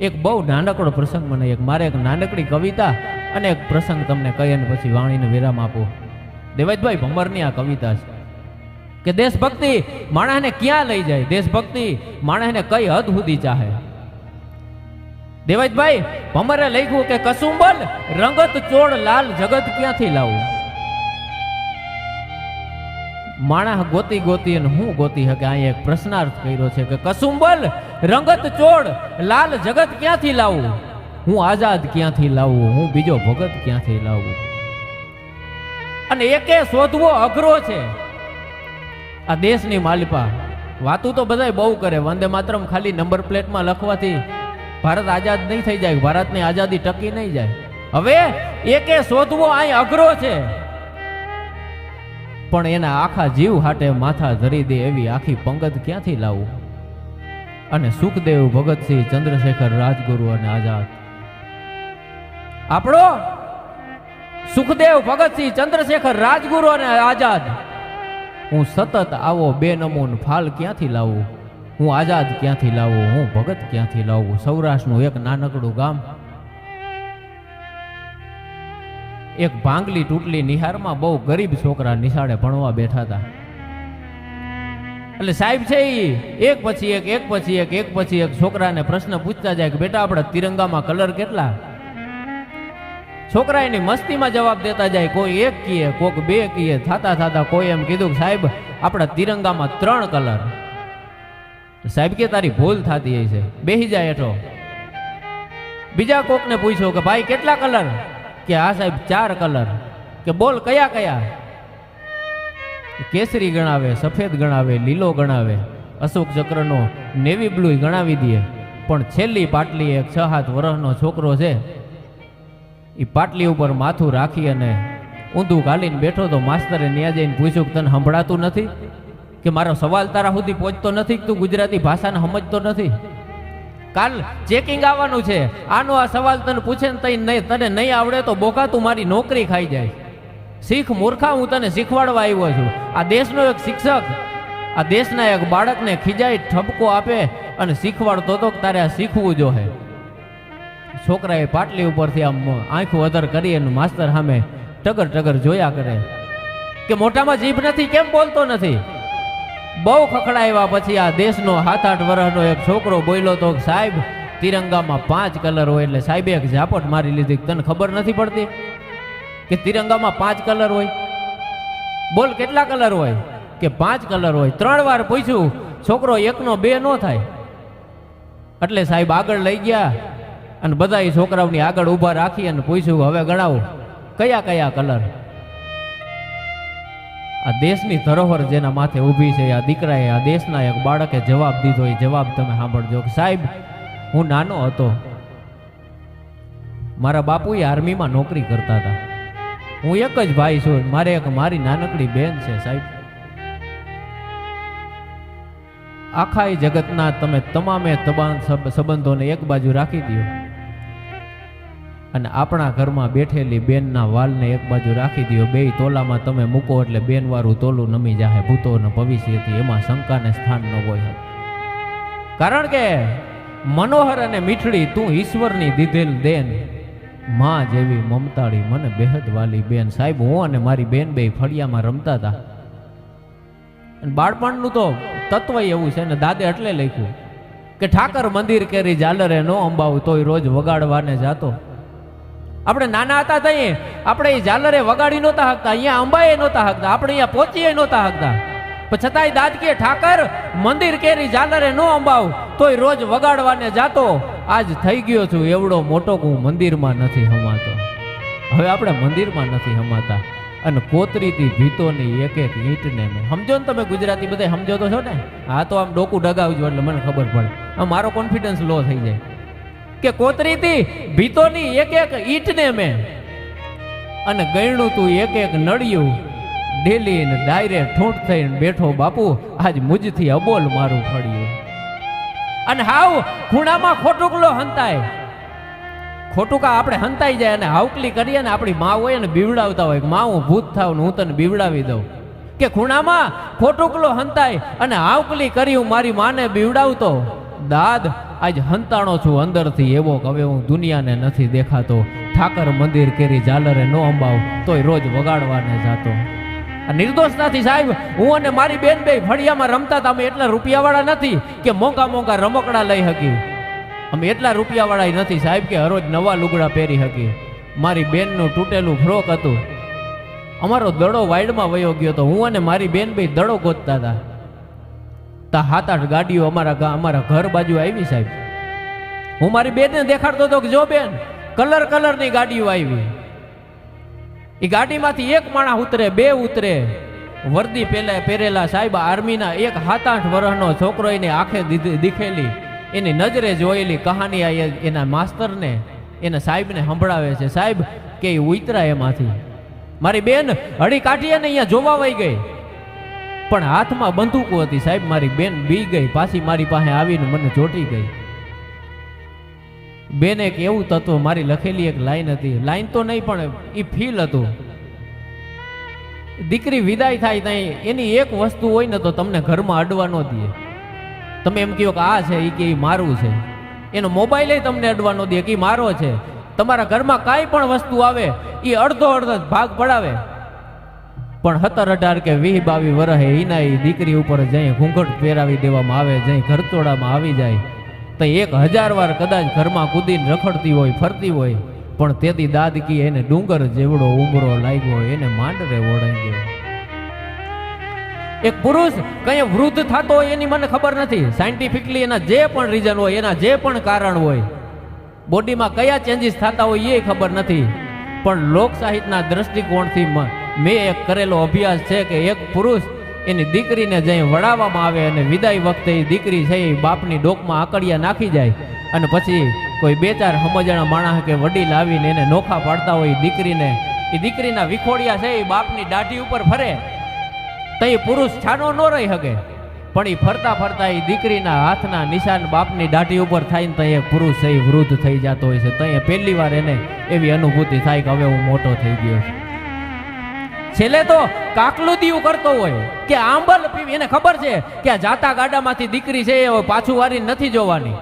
એક બહુ નાનકડો પ્રસંગ મને, એક મારે એક નાનકડી કવિતા અને એક પ્રસંગ તમને કહીને પછી વાણીને વિરામ આપો. દેવાજભાઈ ભમરની આ કવિતા છે કે દેશભક્તિ માણસને ક્યાં લઈ જાય? દેશભક્તિ માણસને કઈ હદ સુધી ચાહે? દેવાજભાઈ ભમરે લખ્યું કે કસુંબલ રંગત ચોળ લાલ જગત ક્યાંથી લાવું? માણસ ગોતી ગોતી અને હું ગોતી હકે અહીંયા એક પ્રશ્નાર્થ કર્યો છે કે કસુંબલ, રંગત ચોળ, લાલ જગત ક્યાંથી લાવું? હું આઝાદ ક્યાંથી લાવું? હું બીજો ભગત ક્યાંથી લાવું? અને એકે શોધવો અઘરો છે. આ દેશની માલિપા, વાતું તો બધાય બહુ કરે. વંદે માતરમ ખાલી નંબર પ્લેટમાં લખવાથી ભારત આઝાદ નહીં થઈ જાય, ભારતની આઝાદી ટકી નહીં જાય. હવે એકે શોધવો અહીં અઘરો છે. પણ એના આખા જીવ હાટે માથા ધરી દે એવી આખી પંગત ક્યાંથી લાવું? અને સુખદેવ ભગતસિંહ ચંદ્રશેખર રાજગુરુ અને આઝાદ. આપણો સુખદેવ ભગતસિંહ ચંદ્રશેખર રાજગુરુ અને આઝાદ. હું સતત આવો બે નમૂન ફાલ ક્યાંથી લાવું? હું આઝાદ ક્યાંથી લાવું? હું ભગત ક્યાંથી લાવું? સૌરાષ્ટ્રનું એક નાનકડું ગામ એક ભાંગલી તૂટલી નિહારમાં બહુ ગરીબ છોકરા નિશાળે ભણવા બેઠા હતા. એટલે સાહેબ છે એક પછી એક એક પછી એક એક પછી એક છોકરાને પ્રશ્ન પૂછતા જાય કે બેટા આપણા તિરંગામાં કલર કેટલા? છોકરા એની મસ્તીમાં જવાબ દેતા જાય, કોઈ એક કીએ, કોક બે કીએ, થાતા થાતા કોઈ એમ કીધું કે સાહેબ, આપણા તિરંગામાં ત્રણ કલર. સાહેબ કે તારી ભૂલ થતી હશે. બેહી જાય એઠો બીજા કોકને પૂછ્યો કે ભાઈ કેટલા કલર? કે હા સાહેબ, ચાર કલર. કે બોલ કયા કયા? કેસરી ગણાવે, સફેદ ગણાવે, લીલો ગણાવે. અશોક ચક્રનો નેવી બ્લુ ગણાવી દે પણ છેલ્લી પાટલી એક છ સાત વરહનો છોકરો છે. એ પાટલી ઉપર માથું રાખી અને ઊંધું ગાલીને બેઠો તો માસ્તરે ન્યા જઈને પૂછ્યું કે તને સંભળાતું નથી? કે મારો સવાલ તારા સુધી પહોંચતો નથી કે તું ગુજરાતી ભાષાને સમજતો નથી? કાલ ચેકિંગ આવવાનું છે, આનો આ સવાલ તને પૂછે ને તઈ નહીં તને નહીં આવડે તો બોકા તું મારી નોકરી ખાઈ જાય. શીખ મૂર્ખા, હું તને શીખવાડવા આવ્યો છું. આ દેશનો એક શિક્ષક, આ દેશના એક બાળકને ખીજાઈ ઠપકો આપે અને શીખવાડતો તો તારે આ શીખવું જોહે છોકરાએ પાટલી ઉપરથી આમ આંખો વધર કરી અને માસ્તર સામે ટગર ટગર જોયા કરે. કે મોટામાં જીભ નથી, કેમ બોલતો નથી? બહુ ખખડાવ્યા પછી આ દેશનો સાત આઠ વર્ષનો એક છોકરો બોલ્યો તો સાહેબ, તિરંગામાં પાંચ કલર હોય એટલે સાહેબે એક ઝાપટ મારી લીધી. તને ખબર નથી પડતી કે તિરંગામાં પાંચ કલર હોય? બોલ, કેટલા કલર હોય? કે પાંચ કલર હોય? ત્રણ વાર પૂછ્યું. છોકરો એકનો બે ન થાય. એટલે સાહેબ આગળ લઈ ગયા અને બધા છોકરાઓની આગળ ઊભા રાખી અને પૂછ્યું, હવે ગણાવો, કયા કયા કલર? આ દેશની ધરોહર જેના માથે ઊભી છે, આ દીકરાએ આ દેશના એક બાળકે જવાબ દીધો. એ જવાબ તમે સાંભળજો કે સાહેબ, હું નાનો હતો. મારા બાપુએ આર્મીમાં નોકરી કરતા હતા. હું એક જ ભાઈ છું, મારે એક મારી નાનકડી બેન છે સાહેબ. આખા એ જગતના તમે તમામે તબાન સંબંધોને એક બાજુ રાખી દો અને આપણા ઘરમાં બેઠેલી બેનના વાલને એક બાજુ રાખી દો બે તોલામાં તમે મૂકો એટલે બેનવાળું તોલું નમી જાહે ભૂતો અને ભવિષ્યથી એમાં શંકાને સ્થાન ન હોય. કારણ કે મનોહર અને મીઠડી તું ઈશ્વરની દીધેલ દેન. માં જેવી મમતાળી મને બેહદ વાલી બેન. સાહેબ, હું અને મારી બેન બે ફળિયામાં રમતા હતા બાળપણનું તો તત્વ એવું છે ને, દાદે એટલે લખ્યું કે ઠાકર મંદિર કેરી જાલરે નો અંબાવું, તોય રોજ વગાડવાને જાતો. આપણે નાના હતા તઈ આપણે એ ઝાલરે વગાડી નહોતા હકતા, અહીંયા અંબાએ નહોતા હકતા, આપણે અહીંયા પહોંચીએ નહોતા હકતા. પણ છતાંય કે ઠાકર મંદિર કેરી ઝાલરે નો અંબાવ, તોય રોજ વગાડવાને જાતો. આજ થઈ ગયો છું, એવડો મોટો હું મંદિરમાં નથી હમાતો. હવે આપણે મંદિરમાં નથી હમાતા. અને કોતરીથી ભીતોની એક એક ઈંટને મેં સમજો ને તમે ગુજરાતી બધા સમજો તો છો ને? હા, તો આમ ડોકું ડગાવજો એટલે મને ખબર પડે. આ મારો કોન્ફિડન્સ લો થઈ જાય. કે કોતરીથી ભીતોની એક એક ઈંટને મેં. અને ગયણું તું એક એક નળિયું. ડેલી ને ડાયરે ઠૂંઠ થઈને બેઠો બાપુ, આજ મુજથી અબોલ મારું ફળ્યું. અને હાવ, ખૂણામાં ખોટુકલો હંતાય. ખોટુકા આપણે હંતાઈ જાય અને હાવકલી કરીએ ને આપણી મા હોય ને બીવડાવતા હોય. મા, હું ભૂત થાવ હું તને બીવડાવી દઉં. કે ખૂણામાં ખોટુકલો હંતાય અને હાવકલી કરી હું મારી માને બીવડાવતો. દાદ આજ હંતાણો છું અંદરથી, એવો હવે હું દુનિયાને નથી દેખાતો. ઠાકર મંદિર કેરી ઝાલરે નો અંબાવ, તોય રોજ વગાડવાને જાતો. નિર્દોષતાથી સાહેબ, હું અને મારી બેન બે ફળિયામાં રમતા હતા, અમે એટલા રૂપિયાવાળા નથી કે મોંઘા મોંઘા રમકડા લઈ શકી અમે એટલા રૂપિયાવાળા નથી સાહેબ કે હરોજ નવા લુગડા પહેરી શકી મારી બેનનું તૂટેલું ફ્રોક હતું. અમારો દડો વાઇડમાં વયો ગયો તો હું અને મારી બેન બે દડો ગોતતા હતા. તા સાત આઠ ગાડીઓ અમારા અમારા ઘર બાજુ આવી સાહેબ. હું મારી બેનને દેખાડતો હતો કે જો બેન, કલર કલરની ગાડીઓ આવી. એ ગાડીમાંથી એક માણસ ઉતરે, બે ઉતરે. વર્દી પેલા પહેરેલા સાહેબ આર્મીના એક સાત આઠ વર્ષનો છોકરો એને આંખે દીખેલી. એની નજરે જોયેલી કહાની એના માસ્તરને, એના સાહેબને સંભળાવે છે. સાહેબ, કે એ ઉતરા એમાંથી. મારી બેન હળી કાઢીએ ને અહીંયા જોવા વહી ગઈ. પણ હાથમાં બંદૂકો હતી સાહેબ. મારી બેન બી ગઈ. પાછી મારી પાસે આવીને મને ચોટી ગઈ. બેન, એક એવું તત્વ મારી લખેલી એક લાઈન હતી. લાઈન તો નહીં, પણ એ ફીલ હતું. દીકરી વિદાય થાય ત્યાં એની એક વસ્તુ હોય ને તો તમને ઘરમાં અડવા ન દે. તમે એમ કહો કે આ છે એ કે એ મારું છે. એનો મોબાઈલ તમને અડવા ન દે કે મારો છે. તમારા ઘરમાં કાંઈ પણ વસ્તુ આવે એ અડધો અડધો ભાગ પડાવે. પણ સત્તર અઢાર કે વીહ બાવી વર્ષે એના એ દીકરી ઉપર જઈ ઘૂંઘટ પહેરાવી દેવામાં આવે, જઈ ઘરચોડામાં આવી જાય. તો એક હજાર વાર કદાચ ઘરમાં કૂદીને રખડતી હોય, ફરતી હોય, પણ તેથી દાદકી એને ડુંગર જેવડો ઉમરો લાગ્યો, એને માંડરે ઓળાઈ ગયો એક પુરુષ કઈ વૃદ્ધ થતો હોય એની મને ખબર નથી. સાયન્ટિફિકલી એના જે પણ રીઝન હોય, એના જે પણ કારણ હોય બોડીમાં કયા ચેન્જીસ થતા હોય એ ખબર નથી. પણ લોક સાહિત્યના દ્રષ્ટિકોણથી મ- એક કરેલો અભ્યાસ છે કે એક પુરુષ એની દીકરીને જઈ વડાવવામાં આવે અને વિદાય વખતે એ દીકરી છે એ બાપની ડોકમાં આકડિયા નાખી જાય અને પછી કોઈ બે ચાર સમજણા માણસ કે વડીલ આવીને એને નોખા પાડતા હોય દીકરીને, એ દીકરીના વિખોડિયા છે એ બાપની દાઢી ઉપર ફરે. તો એ પુરુષ છાનો ન રહી શકે. પણ એ ફરતા ફરતા એ દીકરીના હાથના નિશાન બાપની દાઢી ઉપર થાય ને તો એ પુરુષ એ વૃદ્ધ થઈ જતો હોય છે. તો એ પહેલી વાર એને એવી અનુભૂતિ થાય કે હવે હું મોટો થઈ ગયો છું. છેલ્લે તો કાકલુદીયું કરતો હોય. કે આંબલ પીવી, એને ખબર છે કે આ જાતા ગાડામાંથી દીકરી છે, એ પાછું વારી નથી જોવાની.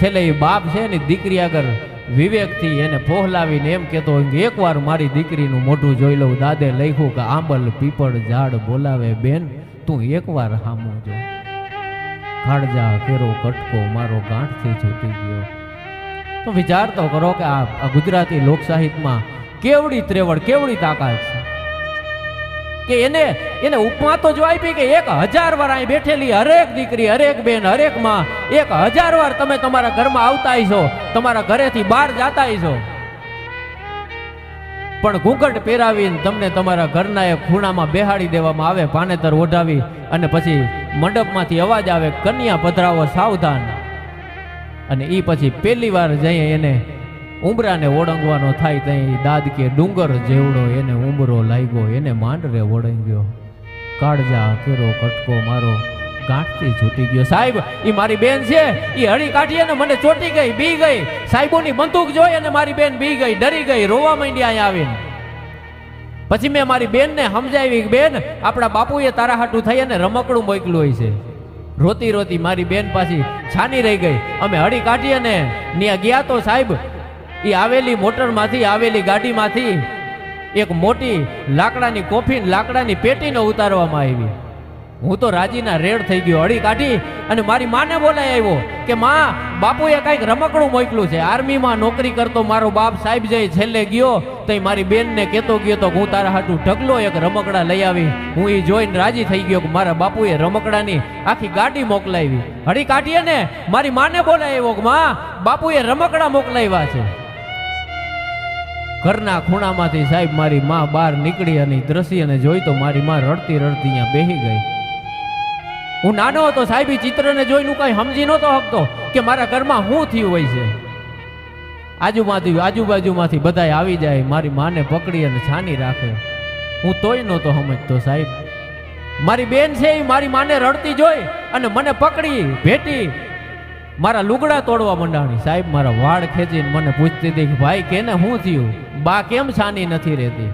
છેલ્લે એ બાપ છે ને દીકરી આગળ વિવેકથી એને પોહલાવીને એમ કહેતો હોય એકવાર મારી દીકરીનું મોઢું જોઈ લઉં, દાદે લખ્યું કે આંબલ, પીપળ, ઝાડ બોલાવે, બેન, તું એકવાર હામું જો. ખાડજા, કેરો, કટકો મારો ગાંઠથી છૂટી ગયો. તો વિચાર તો કરો કે આ ગુજરાતી લોક સાહિત્યમાં કેવડી ત્રેવડ, કેવડી તાકાત છે? કે એને એને ઉપમા તો જો આપી કે એક હજાર વાર અહીં બેઠેલી હરેક દીકરી, હરેક બેન, હરેકમાં, એક હજાર વાર તમે તમારા ઘરમાં આવતા છો, તમારા ઘરેથી બહાર જાતા છો. પણ ઘૂંઘટ પહેરાવીને તમને તમારા ઘરના એક ખૂણામાં બેહાડી દેવામાં આવે, પાનેતર ઓઢાવી અને પછી મંડપમાંથી અવાજ આવે, કન્યા પધરાવો સાવધાન. અને એ પછી પહેલી વાર જઈએ એને ઉમરાને ઓળંગવાનો થાય ત્યાં દાદ કે ડુંગર જેવડો એને ઉમરો લાગ્યો, એને માંડરે ઓળંગ્યો. કાળજા કેરો કટકો મારો ગાંઠથી છૂટી ગયો. સાહેબ એ મારી બેન છે એ હળી કાઢી અને મને ચોટી ગઈ, બી ગઈ. સાહેબોની બંદૂક જોઈ અને મારી બેન બી ગઈ, ડરી ગઈ, રોવા માંડી અહીંયા આવીને. પછી મેં મારી બેનને સમજાવી, બેન, આપણા બાપુએ તારા હાટું થઈ અને રમકડું મોકલું હોય છે. રોતી રોતી મારી બેન પાછી છાની રહી ગઈ. અમે હળી કાઢી અને ત્યાં ગયા તો સાહેબ એ આવેલી મોટરમાંથી, આવેલી ગાડીમાંથી એક મોટી લાકડાની કોફી, લાકડાની પેટીને ઉતારવામાં આવી. હું તો રાજીના રેડ થઈ ગયો હળી કાઢી અને મારી માને બોલાય આવ્યો કે, માં, બાપુએ કાંઈક રમકડું મોકલું છે. આર્મીમાં નોકરી કરતો મારો બાપ સાહેબ જઈ છેલ્લે ગયો તો એ મારી બેનને કહેતો ગયો તો હું તારા હાટું ઢગલો એક રમકડા લઈ આવી. હું એ જોઈને રાજી થઈ ગયો કે મારા બાપુએ રમકડાની આખી ગાડી મોકલાવી. હળી કાઢીએ ને, મારી માને બોલાય આવ્યો કે, માં, બાપુએ રમકડા મોકલાવ્યા છે. ઘરના ખૂણામાંથી સાહેબ મારી માં બહાર નીકળી અને દ્રશ્ય અને જોઈ તો મારી માં રડતી રડતી અહીંયા બેહી ગઈ. હું નાનો હતો સાહેબ ચિત્રને જોઈને હું કાંઈ સમજી નહોતો શકતો કે મારા ઘરમાં શું થયું હોય છે. આજુમાંથી આજુબાજુમાંથી બધાય આવી જાય, મારી માને પકડી અને છાની રાખે. હું તોય નહોતો સમજતો સાહેબ. મારી બેન છે એ મારી માને રડતી જોઈ અને મને પકડી, ભેટી. મારા લુગડા તોડવા મંડાણી. સાહેબ, મારા વાળ ખેંચીને મને પૂછતી હતી કે ભાઈ, કેને શું થયું? બા કેમ છાની નથી રહેતી?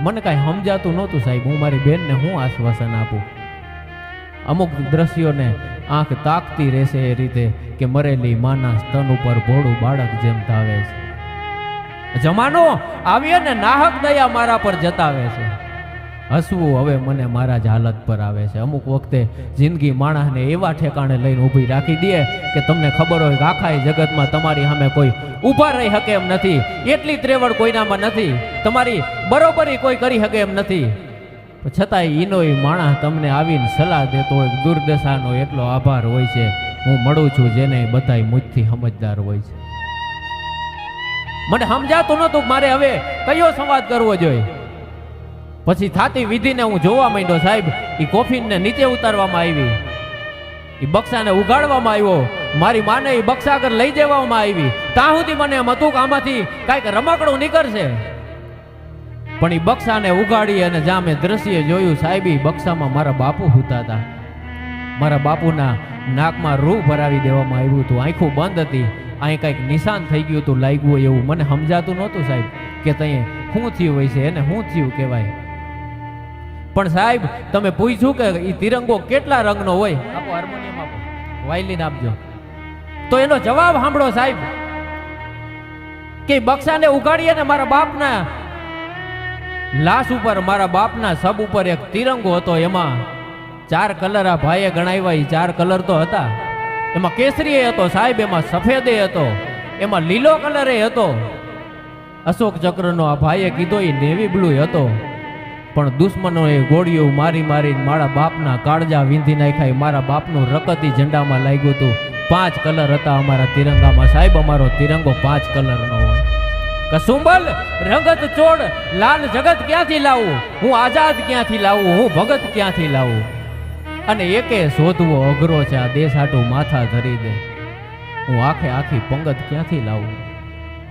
મને કાંઈ સમજાતું નહોતું સાહેબ, હું મારી બેનને હું આશ્વાસન આપું? અમુક દ્રશ્યોને આંખ તાકતી રહેશે એ રીતે કે મરેલી માના સ્તન ઉપર ભોળું બાળક જેમ તાવે છે. જમાનો આવ્યો ને નાહક દયા મારા પર જતાવે છે. હસવું હવે મને મારા જ હાલત પર આવે છે. અમુક વખતે જિંદગી માણસને એવા ઠેકાણે લઈને ઊભી રાખી દે કે તમને ખબર હોય કે આખા જગતમાં તમારી સામે કોઈ ઊભા રહી શકે એમ નથી. એટલી ત્રેવડ કોઈનામાં નથી. તમારી બરોબરી કોઈ કરી શકે એમ નથી. છતાંય ઈનો માણસ તમને આવીને સલાહ દેતો હોય દુર્દશાનો એટલો આભાર હોય છે. હું મળું છું જેને બધાય મુજથી સમજદાર હોય છે. મને સમજાતું નહોતું મારે હવે કયો સંવાદ કરવો જોઈએ? પછી થાતી વિધિને હું જોવા માંડ્યો સાહેબ એ કોફીનને નીચે ઉતારવામાં આવી. એ બક્સાને ઉગાડવામાં આવ્યો. મારી માને એ બક્સાગર લઈ જવામાં આવી. ત્યાં સુધી મને એમ હતું કે આમાંથી કાંઈક રમકડું નીકળશે. પણ એ બક્સાને ઉગાડી અને જ્યાં મેં દ્રશ્ય જોયું સાહેબ એ બક્સામાં મારા બાપુ હુતા હતા. મારા બાપુના નાકમાં રૂ ભરાવી દેવામાં આવ્યું હતું. આંખું બંધ હતી. અહીં કંઈક નિશાન થઈ ગયું હતું, લાગ્યું એવું. મને સમજાતું નહોતું સાહેબ કે તઈ શું થયું હોય છે, એને શું થયું કહેવાય. પણ સાહેબ તમે પૂછ્યું કે એ તિરંગો કેટલા રંગનો હોય? આપો હાર્મોનિયમ આપો. વાયલિન આપજો. તો એનો જવાબ સાંભળો સાહેબ. કે બક્સાને ઉગાડીએ ને મારા બાપના લાશ ઉપર મારા બાપના સબ ઉપર એક તિરંગો હતો. એમાં ચાર કલર આ ભાઈએ ગણાવ્યા. એ ચાર કલર તો હતા. એમાં કેસરી હતો સાહેબ એમાં સફેદ હતો. એમાં લીલો કલર હતો. અશોક ચક્રનો આ ભાઈએ કીધો એ નેવી બ્લુ હતો. પણ દુશ્મનોએ ગોળીઓ મારી મારી મારા બાપના કાળજા વીંધી નાખ્યા. મારા બાપનું રકતી ઝંડામાં લાગ્યું હતું. પાંચ કલર હતા અમારા તિરંગામાં. સાહેબ, અમારો તિરંગો પાંચ કલરનો હોય. કસુંબલ, રંગત ચોડ લાલ જગત ક્યાંથી લાવું? હું આઝાદ ક્યાંથી લાવું? હું ભગત ક્યાંથી લાવું? અને એકે શોધવો અઘરો છે, આ દેશ હાટું માથા ધરી દે. હું આખે આખી પંગત ક્યાંથી લાવું?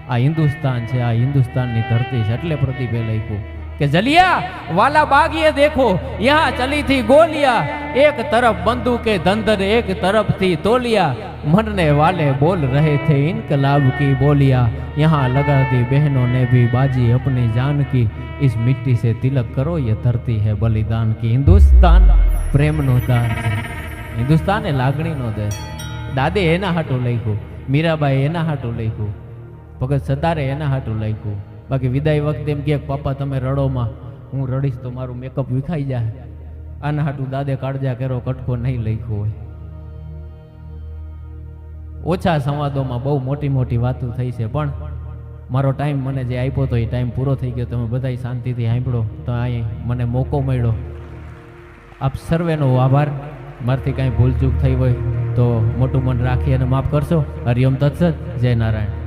આ હિન્દુસ્તાન છે, આ હિન્દુસ્તાનની ધરતી છે, એટલે પ્રતિભે લખ્યું. कि जलिया वाला बाग ये देखो, यहाँ चली थी गोलिया। एक तरफ़ बंदू के दंदर, एक तरफ़ थी तोलिया। मरने वाले बोल रहे थे इनकलाब की बोलिया। यहाँ लगा दी बहनों ने भी बाजी अपनी जान की। इस मिट्टी से तिलक करो, ये धरती है बलिदान की। हिंदुस्तान प्रेम नो दान। हिंदुस्तान है लागणी नो दे। दादी एना हाटू लिखू मीराबाई एना हाटू लिखू भगत सरदारे एना हाटू लिखू બાકી વિદાય વખતે એમ કે, પાપા, તમે રડોમાં. હું રડીશ તો મારું મેકઅપ વિખાઈ જાય. આના હાટું દાદે કાળજા કેરો કટકો નહીં લખ્યો હોય. ઓછા સંવાદોમાં બહુ મોટી મોટી વાતો થઈ છે, પણ મારો ટાઈમ મને જે આપ્યો તો એ ટાઈમ પૂરો થઈ ગયો. તમે બધા શાંતિથી સાંભળો. તો અહીં મને મોકો મળ્યો. આપ સર્વેનો આભાર. મારથી કાંઈ ભૂલચૂક થઈ હોય તો મોટું મન રાખી અને માફ કરશો. હરિયમ તત્સત. જય નારાયણ.